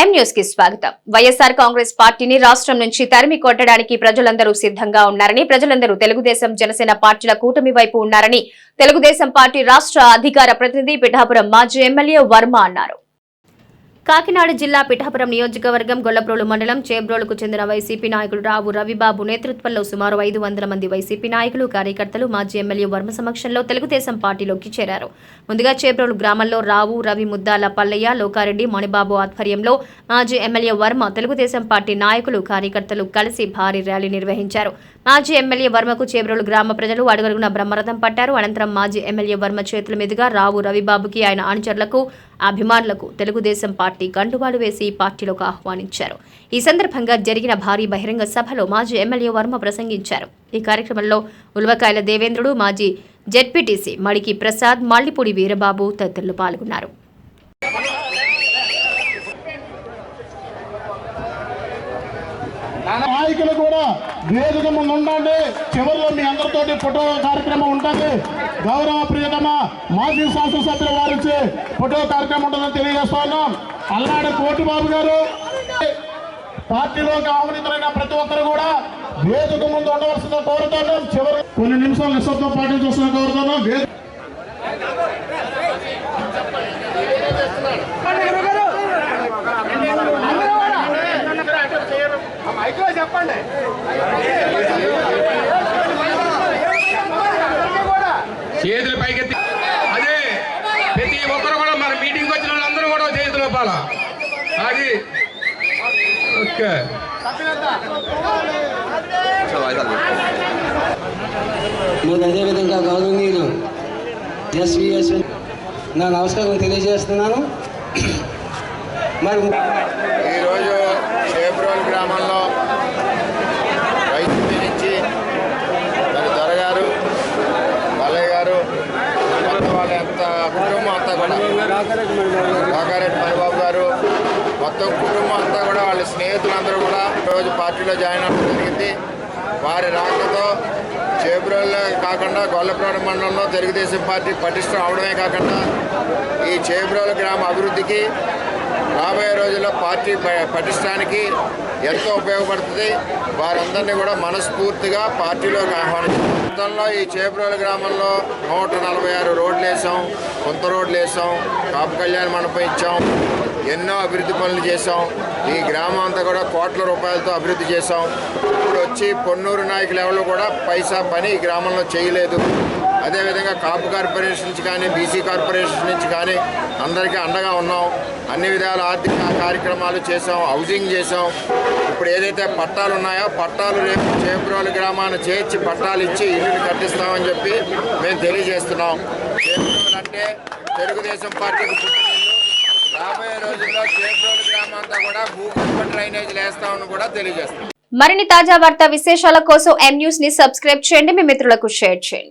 ఎం న్యూస్కి స్వాగతం. వైఎస్ఆర్ కాంగ్రెస్ పార్టీని రాష్ట్రం నుంచి తరిమి కొట్టడానికి ప్రజలందరూ సిద్ధంగా ఉన్నారని ప్రజలందరూ తెలుగుదేశం జనసేన పార్టీల కూటమి వైపు ఉన్నారని తెలుగుదేశం పార్టీ రాష్ట్ర అధికార ప్రతినిధి పిఠాపురం మాజీ ఎమ్మెల్యే వర్మ అన్నారు. కాకినాడ జిల్లా పిఠాపురం నియోజకవర్గం గొల్లప్రోలు మండలం చేబ్రోలుకు చెందిన వైసీపీ నాయకుడు రావు రవిబాబు నేతృత్వంలో సుమారు ఐదు వందల మంది వైసీపీ నాయకులు కార్యకర్తలు మాజీ ఎమ్మెల్యే వర్మ సమక్షంలో తెలుగుదేశం పార్టీలోకి చేరారు. ముందుగా చేబ్రోలు గ్రామంలో రావు రవి ముద్దాల పల్లయ్య లోకారెడ్డి మణిబాబు ఆధ్వర్యంలో మాజీ ఎమ్మెల్యే వర్మ తెలుగుదేశం పార్టీ నాయకులు కార్యకర్తలు కలిసి భారీ ర్యాలీ నిర్వహించారు. మాజీ ఎమ్మెల్యే వర్మకు చేబ్రోలు గ్రామ ప్రజలు అడుగడుగున బ్రహ్మరథం పట్టారు. అనంతరం మాజీ ఎమ్మెల్యే వర్మ చేతుల మీదుగా రావు రవిబాబుకి ఆయన అనుచరులకు అభిమానులకు తెలుగుదేశం పార్టీ గండువాడు వేసి పార్టీలోకి ఆహ్వానించారు. ఈ సందర్భంగా జరిగిన భారీ బహిరంగ సభలో మాజీ ఎమ్మెల్యే వర్మ ప్రసంగించారు. ఈ కార్యక్రమంలో ఉల్వకాయల దేవేంద్రుడు మాజీ జెడ్పీటీసీ మడికి ప్రసాద్ మల్లిపూడి వీరబాబు తదితరులు పాల్గొన్నారు. నాయకులు కూడా వేదిక ముందు ఉండండి. చివరిలో మీ అందరితోటి ఫోటో కార్యక్రమం ఉంటుంది. గౌరవ ప్రియతమ మాజీ శాసనసభ్యుల వారించి ఫోటో కార్యక్రమం ఉంటుందని తెలియజేస్తున్నాం అల్లాడి కోటిబాబు గారు పార్టీలోకి ఆహ్వానితులైన ప్రతి ఒక్కరు కూడా వేదిక ముందు ఉండవలసిందిగా కోరుతున్నాం. చివరి కొన్ని నిమిషాలు నిశ్శబ్దం పాటించాల్సిన కోరుతున్నాం. చేతులు పైకెత్తి. అదే ప్రతి ఒక్కరు కూడా మన మీటింగ్ వచ్చిన వాళ్ళందరూ కూడా చేతులు ఇవ్వాలా అది. ఓకే. మరి అదేవిధంగా గౌరవనీయులు ఎస్విఎస్ నా నమస్కారం తెలియజేస్తున్నాను. మరి ఈరోజు చేబ్రోల్ గ్రామంలో వైసీపీ నుంచి మరి దొరగారు మల్లయ్య గారు మొత్తం వాళ్ళ ఎంత కుటుంబం అంతా కూడా. కాకారెడ్డి మణిబాబు గారు మొత్తం కుటుంబం అంతా కూడా వాళ్ళ స్నేహితులందరూ కూడా రోజు పార్టీలో జాయిన్ అవ్వడం జరిగింది. వారి రాకతో చేబ్రోల్లో కాకుండా గొల్లప్రాడు మండలంలో తెలుగుదేశం పార్టీ పటిష్టం అవడమే కాకుండా ఈ చేబ్రోల గ్రామ అభివృద్ధికి రాబోయే రోజుల్లో పార్టీ ప- పటిష్టానికి ఎంతో ఉపయోగపడుతుంది. వారందరినీ కూడా మనస్ఫూర్తిగా పార్టీలోకి ఆహ్వానించారు గతంలో ఈ చేపరోలు గ్రామంలో నూట నలభై ఆరు రోడ్లు వేసాం కొంత రోడ్లు వేసాం కాపు కళ్యాణ మండపం ఇచ్చాం ఎన్నో అభివృద్ధి పనులు చేసాం ఈ గ్రామం అంతా కూడా కోట్ల రూపాయలతో అభివృద్ధి చేసాం ఇప్పుడు వచ్చి పొన్నూరు నాయకులు ఎవరు కూడా పైసా పని ఈ గ్రామంలో చేయలేదు. అదేవిధంగా కాపు కార్పొరేషన్ నుంచి కానీ బీసీ కార్పొరేషన్ నుంచి కానీ అందరికీ అండగా ఉన్నాం. అన్ని విధాల ఆర్థిక కార్యక్రమాలు చేసాం హౌసింగ్ చేసాం ఇప్పుడు ఏదైతే పట్టాలు ఉన్నాయో పట్టాలు రేపు చేపురాలు గ్రామాన్ని చేర్చి పట్టాలు ఇచ్చి ఇల్లుని కట్టిస్తామని చెప్పి మేము తెలియజేస్తున్నాం. చేపురాలు అంటే తెలుగుదేశం పార్టీకి పుట్టినిల్లు రాబోయే రోజుల్లో చేపురోలు గ్రామంతా కూడా భూగర్భ డ్రైనేజీలు వేస్తామని కూడా తెలియజేస్తాం మరిన్ని తాజా వార్తా విశేషాల కోసం ఎం న్యూస్ని సబ్స్క్రైబ్ చేయండి. మీ మిత్రులకు షేర్ చేయండి.